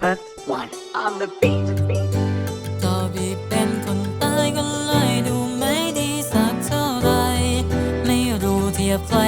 But one on the beat. ก็พี่เป็นคนตายก็เลยดูไม่ดีสักเท่าไหรไม่รู้เทียบใคร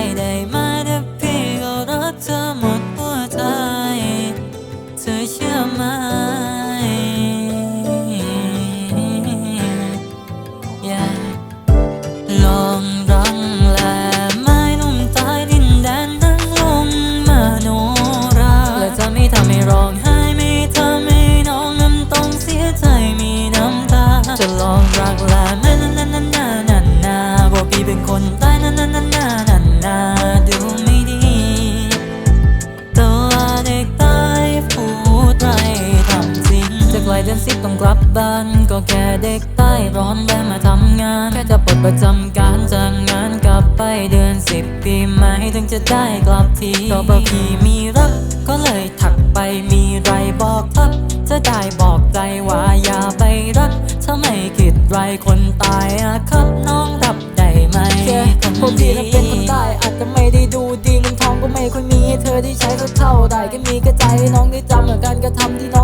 เดือนสิบต้องกลับบ้าน ก็แค่เด็กใต้ร้อนแวะมาทำงาน แค่จะปลดประจำการจากงานกลับไปเดือนสิบปีไหมถึงจะได้กลับทีก็บอกพี่มีรัก ก็เลยถักไปมีไรบอกครับจะได้บอกใจว่าอย่าไปรัก ถ้าไม่คิดไรคนตายอะครับน้องรับได้ไหมแค่คนพวกพี่นั้นเป็นคนใต้อาจจะไม่ได้ดูดีเงินทองก็ไม่ค่อยมีให้เธอได้ใช้เท่าใดแค่มีกระใจน้องได้จำเหมือนการกระทำที่น้อง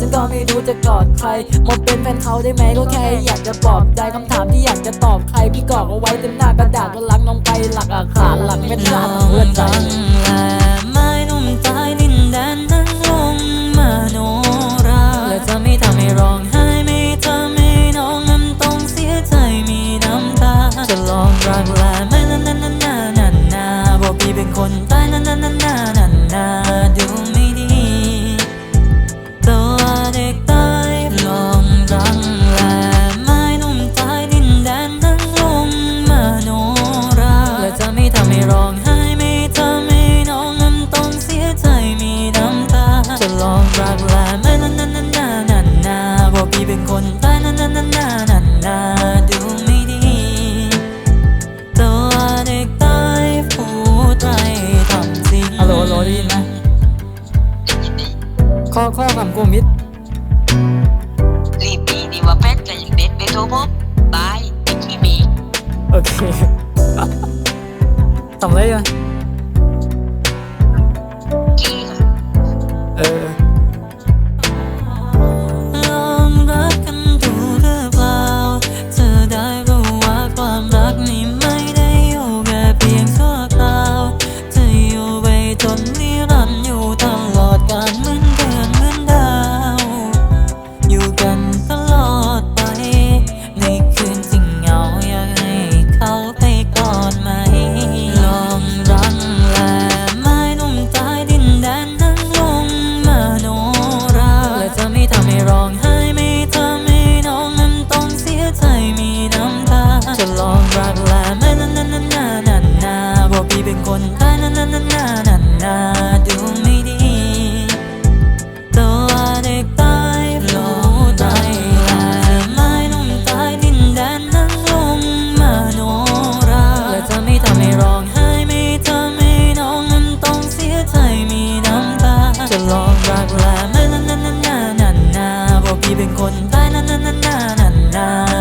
ฉันนั้นเหงาฉันก็ไม่รู้จะกอดใครมาเป็นแฟนเขาได้ไหมก็แค่อยากจะปลอบใจคำถามที่อยากจะตอบใครพี่กรอกเอาไว้เต็มหน้ากระดาษว่ารักน้องไปหลักอาขารหลักเม็ดลลาอดงหัวใจฟังและไม้นุ่มตายดินแดนนั้นลงมาโนราและจะไม่ทำให้ร้องไห้ไม่ทำให้น้องนั้นต้องเสียใจมีน้ำตาจะลองรัก รักและไม่นานานานานานาบอกพี่เป็นคนตายนานานานานานาดูไม่ดีตัวเด็กตายพูดไรทำจริงฮัลโหลฮัลโหลได้ยินไหมข้อข้อคำโกมิดรีบมีดีว่าแป๊ดจะยังเด็ดไปโทรพบบายไอ้ขี้มีโอเคทำอะไรกัน na na na na na na.